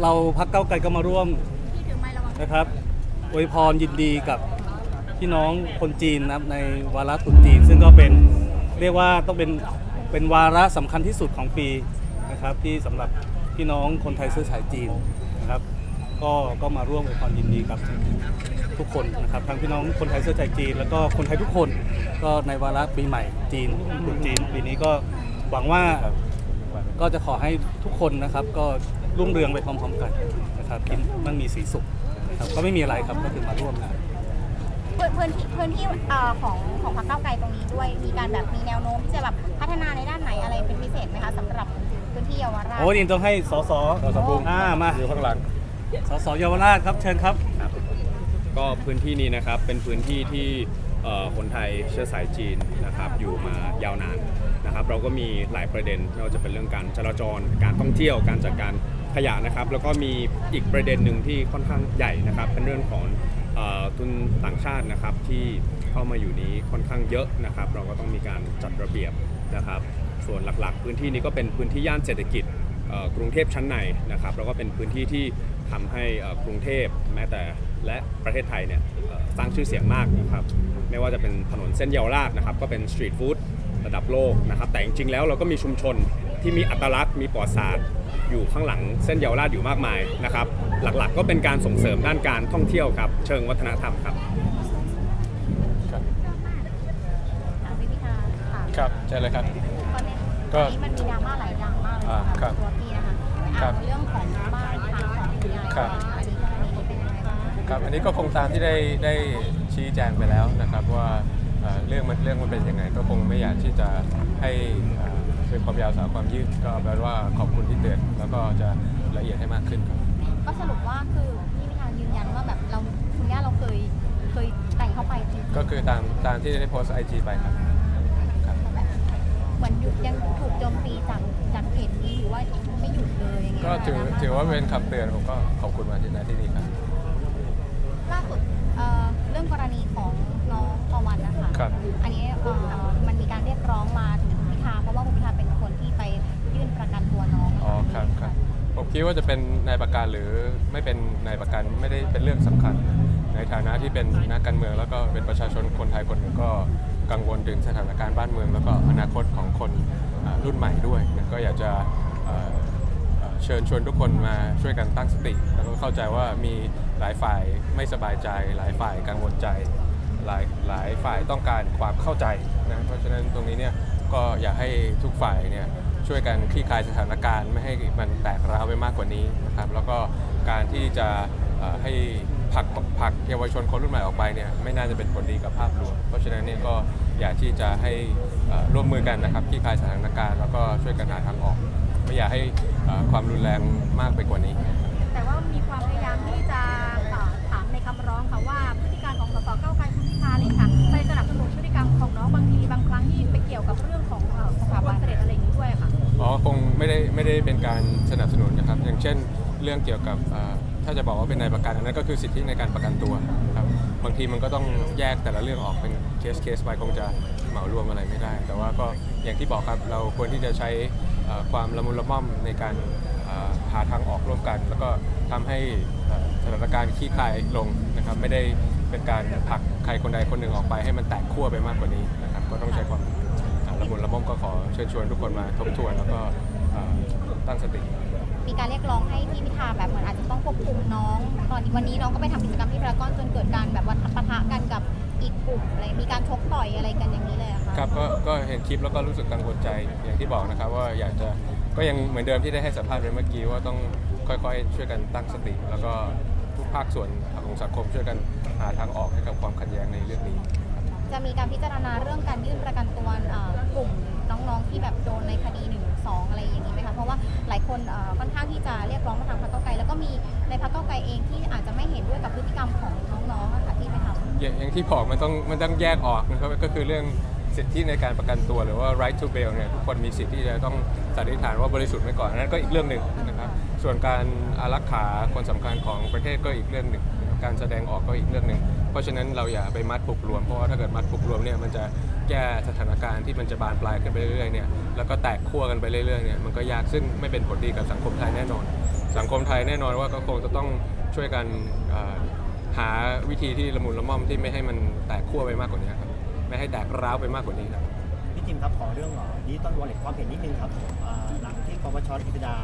เราพักเก้าวไกลก็มาร่วมที่ถือไม้ระวังนะครับอวยพรยินดีกับพี่น้องคนจีนนะครับในวาระตรุษจีน ซึ่งก็เป็นเรียกว่าต้องเป็นเป็นวาระสำคัญที่สุดของปีนะครับที่สำหรับพี่น้องคนไทยเชื้อสายจีนนะครับ ก็ก็มาร่วมอวยพรยินดีกับทุกคนนะครับทั้งพี่น้องคนไทยเชื้อสายจีน แล้วก็คนไทยทุกคนก็ในวาระปีใหม่จีนตรุษจีนปีนี้ก็หวังว่าก็จะขอให้ทุกคนนะครับก็ รุ่งเรืองไปพร้อมๆ กันนะครับกินมั่งมีสีสุขนะครับก็ไม่มีอะไรครับก็คือมาร่วมงานพื้นพื้นที่พื้นที่เอ่อของของพรรคก้าวไกลตรงนี้ด้วย มีการแบบมีแนวโน้มที่จะแบบพัฒนาในด้านไหนอะไรเป็นพิเศษไหมคะสำหรับพื้นที่เยาวราชโอ้ยอินต้องให้สสเราสมบูรณ์อ่ามาอยู่ข้างหลังสสเยาวราชครับเชิญครับ ก็พื้นที่นี้นะครับเป็นพื้นที่ที่เอ่อคนไทยเชื้อสายจีนนะครับอยู่มายาวนานนะครับ เราก็มีหลายประเด็นไม่ว่าจะเป็นเรื่องการจราจร การท่องเที่ยวการจัดการ ขยะนะครับ แล้วก็มีอีกประเด็นหนึ่งที่ค่อนข้างใหญ่นะครับ เป็นเรื่องของทุนต่างชาตินะครับที่เข้ามาอยู่นี้ค่อนข้างเยอะนะครับ เราก็ต้องมีการจัดระเบียบนะครับ ส่วนหลักๆ พื้นที่นี้ก็เป็นพื้นที่ย่านเศรษฐกิจกรุงเทพชั้นในนะครับแล้วก็เป็นพื้นที่ที่ทำให้กรุงเทพแม้แต่และประเทศไทยเนี่ยสร้างชื่อเสียงมากนะครับไม่ว่าจะเป็นถนนเส้นเยาวราชนะครับก็เป็นสตรีทฟู้ดระดับโลกนะครับแต่จริงๆแล้วเราก็มีชุมชน ที่มีอัตลักษณ์มีปอดศาสตร์อยู่ข้างหลังเส้นเยาวราชอยู่มากมายนะครับ หลักๆก็เป็นการส่งเสริมด้านการท่องเที่ยวครับ เชิงวัฒนธรรมครับอะพี่พิธาค่ะครับใช่เลยครับ ตอนนี้ก็ตอนนี้มันมีดราม่าหลายอย่างมากเลยอ่าสำหครับตัวพี่นะคะครัอะบเรื่องของบ้านทางของคุณยายครับอันนี้กรณีนี้เป็นยังไงบ้างครับอันนี้ก็คงตามที่ได้ได้ชี้แจงไปแล้วนะครับว่าเอ่อเรื่องมันเรื่องมันเป็นยังไงก็คงไม่อยากที่จะให้เอ่อ เป็นความยาวสาวความยืดก็แปลว่าขอบคุณที่เตือนแล้วก็จะละเอียดให้มากขึ้นครับ ก็สรุปว่าคือพี่พิธายืนยันว่าแบบเราคุณย่าเราเคยเคยแต่งเข้าไปจริงก็คือตามตามที่ได้โพสไอจีไปครับครับแบบเหมือนหยุดยังถูกโจมตีจากจากเพจนี้หรือว่าไม่หยุดเลยยังไงก็ถือบ้งคะถือว่าเป็นคำเตือนผมก็ขอบคุณมาที่นาที่นี่ครับ ล่าสุดเอ่อเรื่องกรณีของน้องปวันนะคะครับ อันนี้เอ่อมันมีการเรียกร้องมาถึง ครับครับผมคิดว่าจะเป็นนายประกันหรือไม่เป็นนายประกันไม่ได้เป็นเรื่องสำคัญ ในฐานะที่เป็นนักการเมือง แล้วก็เป็นประชาชนคนไทยคนหนึ่งก็กังวลถึงสถานการณ์บ้านเมือง แล้วก็อนาคตของคนอ่ารุ่นใหม่ด้วยนะก็อยากจะเอ่อเอ่อเชิญชวนทุกคนมาช่วยกันตั้งสติ แล้วก็เข้าใจว่ามีหลายฝ่ายไม่สบายใจ หลายฝ่ายกังวลใจ หลายหลายฝ่ายต้องการความเข้าใจนะเพราะฉะนั้นตรงนี้เนี่ยก็อยากให้ทุกฝ่ายเนี่ย ช่วยกันคลี่คลายสถานการณ์ ไม่ให้มันแตกร้าวไปมากกว่านี้นะครับแล้วก็การที่จะให้ผักผักเยาวชนคนรุ่นใหม่ออกไปเนี่ยไม่น่าจะเป็นผลดีกับภาพรวม เพราะฉะนั้นเนี่ยก็อยากที่จะให้ร่วมมือกันนะครับคลี่คลายสถานการณ์แล้วก็ช่วยกันหาทางออก ไม่อยากให้ความรุนแรงมากไปกว่านี้ แต่ว่ามีความพยายามที่จะถามในคำร้องค่ะว่าพฤติการของสสเก้าไกลคุณพิธาเนี่ยค่ะไปสนับสนุนพฤติกรรมของน้องบางทีบางครั้งที่ไปเกี่ยวกับเรื่องของสถาบันเสด็จอะไรอย่างนี้ อ๋อคงไม่ได้ไม่ได้เป็นการสนับสนุนนะครับ อย่างเช่นเรื่องเกี่ยวกับอ่อถ้าจะบอกว่าเป็นนายประกันอันนั้นก็คือสิทธิในการประกันตัวครับบางทีมันก็ต้องแยกแต่ละเรื่องออกเป็นเคสเคสไปคงจะเหมารวมอะไรไม่ได้ แต่ว่าก็อย่างที่บอกครับเราควรที่จะใช้เอ่อความละมุนละม่อมในการเอ่อหาทางออกร่วมกัน แล้วก็ทำให้เอ่อสถานการณ์คลี่คลายลงนะครับไม่ได้เป็นการผลักใครคนใดคนหนึ่งออกไปให้มันแตกขั้วไปมากกว่านี้นะครับก็ต้องใช้ความ ละมุนละม่อมก็ขอเชิญชวนทุกคนมาทบทวนแล้วก็เอ่อตั้งสติ มีการเรียกร้องให้พี่พิธาแบบเหมือนอาจจะต้องควบคุมน้อง ตอนนี้วันนี้น้องก็ไปทำกิจกรรมที่พารากอนจนเกิดการแบบว่าปะทะกันกับอีกกลุ่มอะไรมีการชกต่อยอะไรกันอย่างนี้เลยอะค่ะครับก็ก็เห็นคลิปแล้วก็รู้สึกกังวลใจอย่างที่บอกนะครับ ว่าอยากจะก็ยังเหมือนเดิมที่ได้ให้สัมภาษณ์ไปเมื่อกี้ว่าต้องค่อยๆ ช่วยกันตั้งสติ แล้วก็ทุกภาคส่วนของสังคมช่วยกันหาทางออกให้กับความขัดแย้งในเรื่องนี้ จะมีการพิจารณาเรื่องการยื่นประกันตัวเอ่อกลุ่มน้องๆที่แบบโดนในคดี1นึสอะไรอย่างนี้ไหมคะเพราะว่าหลายคนเอ่อค่อนข้างที่จะเรียกร้องมาทางพรรคเก้าวไกลแล้วก็มีในพรรคเก้าวไกลเองที่อาจจะไม่เห็นด้วยกับพฤติกรรมของน้องๆอะค่ะที่ไปทำ อย่างอย่างที่บอกมันต้องมันต้องแยกออกนะครับก็คือเรื่องสิทธิในการประกันตัวหรือว่า right to bail เนี่ยทุกคนมีสิทธิ์ที่จะต้องสันนิษฐานว่าบริสุทธิ์ไว้ก่อนอันนั้นก็อีกเรื่องหนึ่งนะครับส่วนการอารักขาคนสำคัญของประเทศก็อีกเรื่องหนึ่งนะครับ การแสดงออกก็อีกเรื่องหนึ่งเพราะฉะนั้นเราอย่าไปมัดผูกรวมเพราะว่าถ้าเกิดมัดผูกรวมเนี่ยมันจะแก้สถานการณ์ที่มันจะบานปลายขึ้นไปเรื่อยๆเนี่ยแล้วก็แตกขั้วกันไปเรื่อยๆเนี่ยมันก็ยากซึ่งไม่เป็นผลดีกับสังคมไทยแน่นอน สังคมไทยแน่นอนว่าก็คงจะต้องช่วยกันเอ่อหาวิธีที่ละมุนละม่อมที่ไม่ให้มันแตกขั้วไปมากกว่านี้ครับไม่ให้แตกร้าวไปมากกว่านี้ครับพี่จิมครับขอเรื่องดิจิตอลวอลเล็ตความเห็นนิดนึงครับอ่าหลังที่ปปชกฤษฎา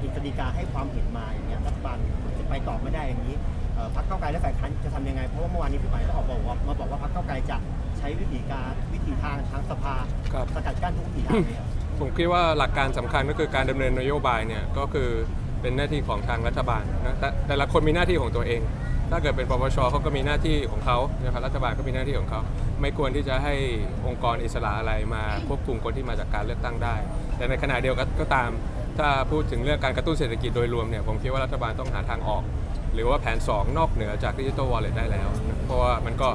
กิจฎีกาให้ความเห็นมาอย่างเงี้ยรัฐบาลจะไปต่อไม่ได้อย่างนี้เอ่อ พรรคเก้าวไกลและฝ่ายค้านจะทำยังไง เพราะว่าเมื่อวานนี้พี่หมายก็ออกบอกว่ามาบอกว่าพรรคเก้าวไกลจะใช้วิธีการวิธีทางทางสภาครับ สกัดกั้นทุกวิถีทางเลยครับผมคิดว่าหลักการสำคัญก็คือการดำเนินนโยบายเนี่ยก็คือเป็นหน้าที่ของทางรัฐบาลนะแต่แต่ละคนมีหน้าที่ของตัวเอง ถ้าเกิดเป็นปปชเขาก็มีหน้าที่ของเขานะครับรัฐบาลก็มีหน้าที่ของเขา ไม่ควรที่จะให้องค์กรอิสระอะไรมาควบคุมคนที่มาจากการเลือกตั้งได้ แต่ในขณะเดียวกันก็ตาม ถ้าพูดถึงเรื่องการกระตุ้นเศรษฐกิจโดยรวมเนี่ยผมคิดว่ารัฐบาลต้องหาทางออก หรือว่าแผน 2 นอกเหนือจากดิจิทัลวอลเล็ตได้แล้วนะเพราะว่ามันก็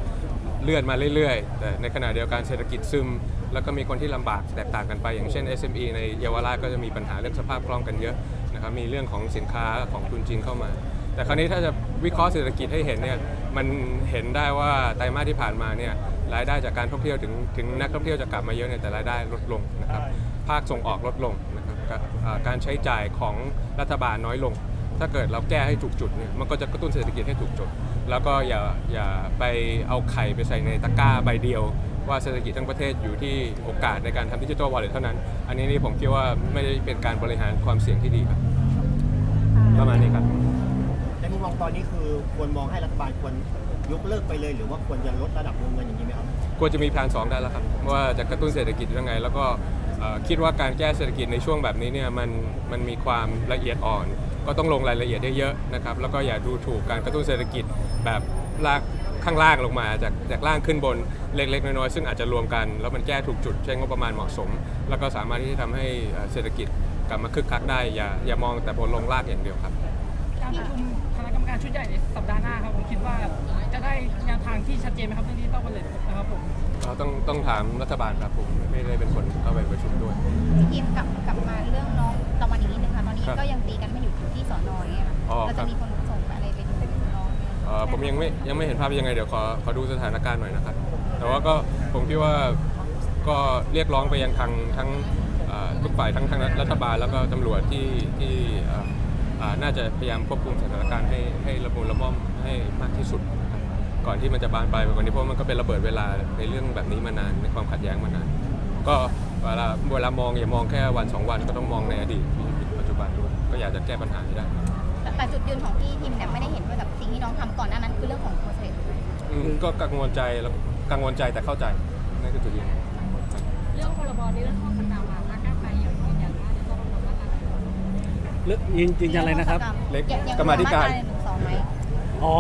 เลื่อนมาเรื่อยๆ แต่ในขณะเดียวกันเศรษฐกิจซึม แล้วก็มีคนที่ลำบากแตกต่างกันไป อย่างเช่น SME ในเยาวราชก็จะมีปัญหาเรื่องสภาพคล่องกันเยอะนะครับมีเรื่องของสินค้าของทุนจีนเข้ามา แต่คราวนี้ถ้าจะวิเคราะห์เศรษฐกิจให้เห็นเนี่ยมันเห็นได้ว่าไตรมาสที่ผ่านมาเนี่ยรายได้จากการท่องเที่ยวถึงถึงนักท่องเที่ยวจะกลับมาเยอะเนี่ยแต่รายได้ลดลงนะครับภาคส่งออกลดลงนะครับก็อ่าการใช้จ่ายของรัฐบาลน้อยลง ถ้าเกิดเราแก้ให้ถูกจุดเนี่ยมันก็จะกระตุ้นเศรษฐกิจให้ถูกจุด แล้วก็อย่าอย่าไปเอาไข่ไปใส่ในตะกร้าใบเดียว ว่าเศรษฐกิจทั้งประเทศอยู่ที่โอกาสในการทำดิจิทัลวอลเล็ตเท่านั้น อันนี้นี่ผมคิดว่าไม่ได้เป็นการบริหารความเสี่ยงที่ดีครับประมาณนี้ครับในมุมมองตอนนี้คือควรมองให้รัฐบาลควรยกเลิกไปเลย หรือว่าควรจะลดระดับวงเงินอย่างนี้ไหมครับ ควรจะมีแผน2ได้แล้วครับว่าจะกระตุ้นเศรษฐกิจยังไง แล้วก็เอ่อคิดว่าการแก้เศรษฐกิจในช่วงแบบนี้เนี่ยมันมันมีความละเอียดอ่อน ก็ต้องลงรายละเอียดได้เยอะนะครับแล้วก็อย่าดูถูกการกระตุ้นเศรษฐกิจแบบลากข้างล่างลงมาจากจากล่างขึ้นบนเล็กๆน้อยๆซึ่งอาจจะรวมกัน แล้วมันแก้ถูกจุดใช้งบประมาณเหมาะสม แล้วก็สามารถที่จะทำให้เอ่อเศรษฐกิจกลับมาคึกคักได้อย่าอย่ามองแต่บนลงลากอย่างเดียวครับ การประชุมคณะกรรมการชุดใหญ่ในสัปดาห์หน้าครับผมคิดว่าจะได้แนวทางที่ชัดเจนไหมครับเรื่องดิจิตอลวอลเล็ตนะครับผมเราต้องต้องถามรัฐบาลครับผมไม่ได้เป็นคนเข้าไปประชุมด้วยพี่ทีมกลับกลับมาเรื่องน้องตะวันอีกนิดนึงค่ะตอ นนี้ครับก็ยังตีกันไม่หยุดอยู่ที่สอนออย่างเงี้ยค่ะอ๋อเราครัจะบ มีคนส่งอะไรไปดูน้องไหมเอ่อผมยังไม่ยังไม่เห็นภาพยังไงเดี๋ยวขอขอดูสถานการณ์หน่อยนะครับ แต่ว่าก็ผมคิดว่าก็เรียกร้องไปยังทางทั้งเอ่อทุกฝ่ายทั้งทางรัฐบาลแล้วก็ตำรวจที่ที่เอ่ออ่าน่าจะพยายามควบคุมสถานการณ์ให้ให้ระมุนระม่อมให้มากที่สุดนะครับก่อนที่มันจะบานปลายไปกว่านี้เพราะมันก็เป็นระเบิดเวลาในเรื่องแบบนี้มานานในความขัดแย้งมานาน ก็เวลาเวลามองอย่ามองแค่วันสองวันก็ต้องมองในอดีต ก็อยากจะแก้ปัญหาให้ได้แต่แต่จุดยืนของพี่ทีมเนี่ยไม่ได้เห็นด้วยกับสิ่งที่น้องทำก่อนหน้านั้นคือเรื่องของโปรเซสอืมก็กังวลใจแล้วกังวลใจแต่เข้าใจนั่นคือจุดยืน เรื่องพรบนิรโทษกรรมอะพรรคก้าวไกลยังยืนยันว่าจะต้องดำเนินมาตราเรื่องยืนยืนยันอะไรนะครับ เล็กยังยังกรรมาธิการตหนึ่งสองไหมอ๋อ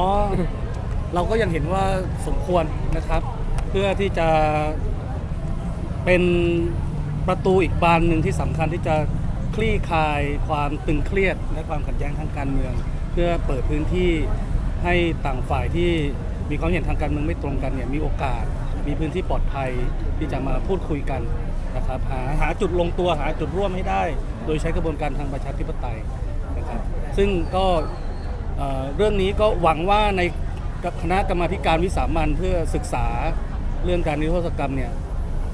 เราก็ยังเห็นว่าสมควรนะครับ เพื่อที่จะเป็นประตูอีกบานหนึ่งที่สำคัญที่จะ คลี่คลายความตึงเครียดและความขัดแย้งทางการเมือง เพื่อเปิดพื้นที่ให้ต่างฝ่ายที่มีความเห็นทางการเมืองไม่ตรงกันเนี่ยมีโอกาส มีพื้นที่ปลอดภัยที่จะมาพูดคุยกันนะครับหาหาจุดลงตัวหาจุดร่วมให้ได้ โดยใช้กระบวนการทางประชาธิปไตยนะครับซึ่งก็เรื่องนี้ก็หวังว่าในคณะกรรมาการวิสามันเพื่อศึกษาเรื่องการนิรโทษกรรมเนี่ย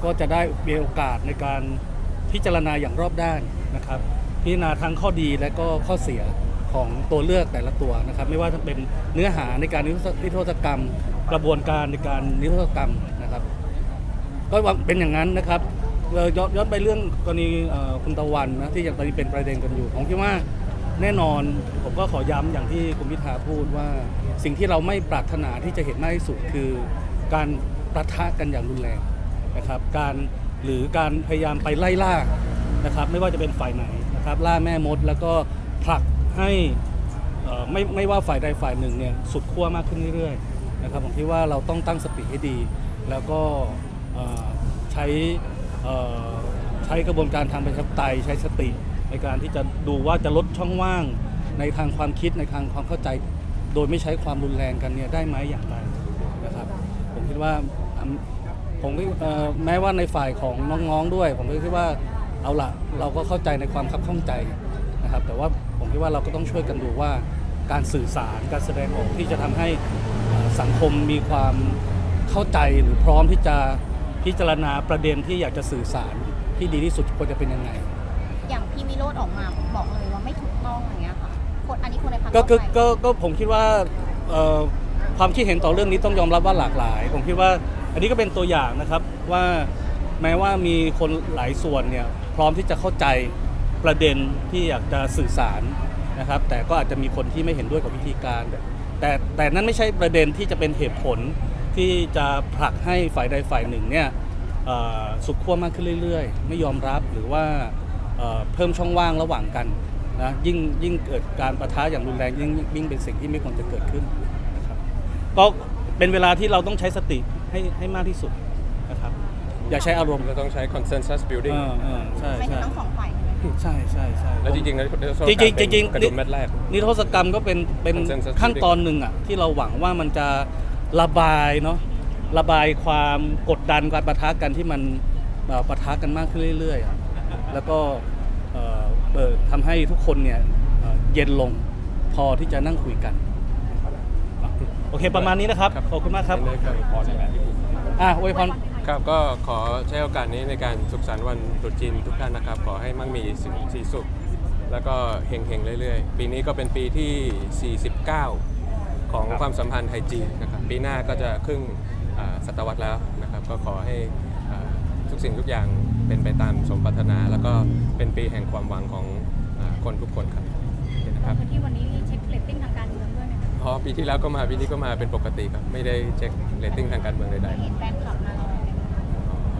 ก็จะได้มีโอกาสในการ พิจารณาอย่างรอบด้านนะครับ พิจารณาทั้งข้อดีและก็ข้อเสียของตัวเลือกแต่ละตัวนะครับ ไม่ว่าจะเป็นเนื้อหาในการนิรโทษกรรม กระบวนการในการนิรโทษกรรมนะครับ ก็เป็นอย่างนั้นนะครับเราย้อนไปเรื่องกรณีคุณตะวันนะที่ยังตอนนี้เป็นประเด็นกันอยู่ผมคิดว่าแน่นอนผมก็ขอย้ำอย่างที่คุณพิธาพูดว่า สิ่งที่เราไม่ปรารถนาที่จะเห็นมากที่สุดคือ การประทะกันอย่างรุนแรงนะครับ การ หรือการพยายามไปไล่ล่านะครับไม่ว่าจะเป็นฝ่ายไหนนะครับล่าแม่มดแล้วก็ผลักให้ไม่ไม่ว่าฝ่ายใดฝ่ายหนึ่งเนี่ยสุดขั้วมากขึ้นเรื่อยๆนะครับผมคิดว่าเราต้องตั้งสติให้ดี แล้วก็ใช้ใช้กระบวนการทางประชาธิปไตยใช้สติในการที่จะดูว่าจะลดช่องว่างในทางความคิดในทางความเข้าใจ โดยไม่ใช้ความรุนแรงกันเนี่ยได้ไหมอย่างไรนะครับ ผมคิดว่า ผมก็เอ่อแม้ว่าในฝ่ายของน้องๆด้วย ผมก็คิดว่าเอาละเราก็เข้าใจในความคับข้องใจนะครับแต่ว่าผมคิดว่าเราก็ต้องช่วยกันดูว่าการสื่อสารการแสดงออกที่จะทำให้เอ่อสังคมมีความเข้าใจหรือพร้อมที่จะพิจารณาประเด็นที่อยากจะสื่อสารที่ดีที่สุดควรจะเป็นยังไง อย่างพี่วิโรธออกมาบอกเลยว่าไม่ถูกต้องอย่างเงี้ยค่ะคนอันนี้คนในพรรคก็ก้าวก็ไกลก็ก็ผมคิดว่าเอ่อความคิดเห็นต่อเรื่องนี้ต้องยอมรับว่าหลากหลาย ผมคิดว่า อันนี้ก็เป็นตัวอย่างนะครับว่าแม้ว่ามีคนหลายส่วนเนี่ยพร้อมที่จะเข้าใจประเด็นที่อยากจะสื่อสารนะครับ แต่ก็อาจจะมีคนที่ไม่เห็นด้วยกับวิธีการ แต่แต่นั่นไม่ใช่ประเด็นที่จะเป็นเหตุผลที่จะผลักให้ฝ่ายใดฝ่ายหนึ่งเนี่ยสุดขั้วมากขึ้นเรื่อยๆ ไม่ยอมรับหรือว่าเอ่อเพิ่มช่องว่างระหว่างกันนะยิ่งยิ่งเกิดการประทะอย่างรุนแรงยิ่งยิ่งเป็นสิ่งที่ไม่ควรจะเกิดขึ้นนะครับก็เป็นเวลาที่เราต้องใช้สติ ให้ให้มากที่สุดนะครับอย่าใช้อารมณ์เราต้องใช้ consensus เอ building อเออใช่ไม่ถึงใช่ทั้งสองฝ่ายใช่ไหมคะใช่ใช่ใช่แล้วจริงๆนะจริงๆจริงๆ กระดุมเม็ดแรก นิรโทษกรรมก็เป็นเป็น Consensus ขั้นตอนหนึ่งอะที่เราหวังว่ามันจะระบายเนาะระบายความกดดันการประทะกันที่มันเอ่อประทะกันมากขึ้นเรื่อยๆอะแล้วก็เอ่อเอ่อทำให้ทุกคนเนี่ยเอ่อเย็นลงพอที่จะนั่งคุยกันอะ โอเคประมาณนี้นะครับครับขอบคุณมากครับได้ครับอะอวยพรครับก็ขอใช้โอกาสนี้ในการสุขสันต์วันตรุษจีนทุกท่านนะครับ ขอให้มั่งมีสีสุข แล้วก็เฮงๆเรื่อยๆ ปีนี้ก็เป็นปีที่ 49 ของความสัมพันธ์ไทยจีนนะครับปีหน้าก็จะครึ่งอ่าศตวรรษแล้วนะครับก็ขอให้อ่าทุกสิ่งทุกอย่างเป็นไปตามสมปรารถนา แล้วก็เป็นปีแห่งความหวังของอาคนทุกคนครับโอเคนะครับ ราะปีที่แล้วก็มาปีนี้ก็มาเป็นปกติครับ ไม่ได้เช็คเรตติ้งทางการเมืองใดๆเห็นแฟนคลับมา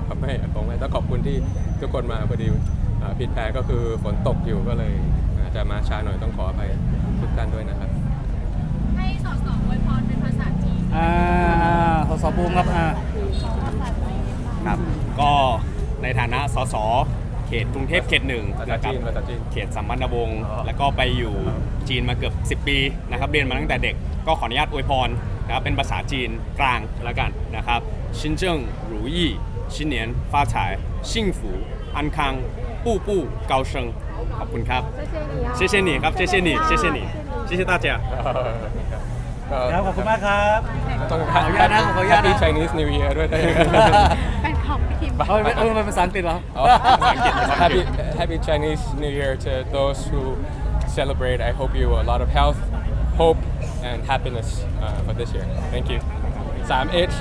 ครับไม่คงไม่ต้องขอบคุณที่ทุกคนมาพอดีอ่าผิดแผนก็คือฝนตกอยู่ก็เลยอาจจะมาช้าหน่อยต้องขออภัยทุกท่านด้วยนะครับ ให้สอสออวยพรเป็นภาษาจีนอ่าสสบูมครับอ่า ครับก็ในฐานะสส เขตกรุงเทพเขตหนึ่ง ภาษา นะครับ จีนภาษาจีน เขตสัมพันธวงศ์ อ๋อ แล้วก็ไปอยู่จีนมาเกือบ 10 ปีนะครับเรียนมาตั้งแต่เด็ก ก็ขออนุญาตอวยพรนะครับเป็นภาษาจีนกลางแล้วกันนะครับชินเจิ้ง如意新年发财幸福安康步步高升ขอบคุณครับ谢谢你ครับ谢谢你谢谢你谢谢大家 ครับขอบคุณมากครับ ต้อง ขออนุญาตนะขออนุญาตนะ Happy Chinese New Year ด้วยได้ Oh, Oh, happy Happy Chinese New Year to those who celebrate. I hope you a lot of health, hope, and happiness uh, for this year. Thank you. 3H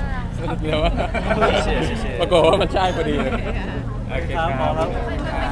เดี๋ยวว่าปรากฏว่ามันใช่พอดีเลย โอเคครับ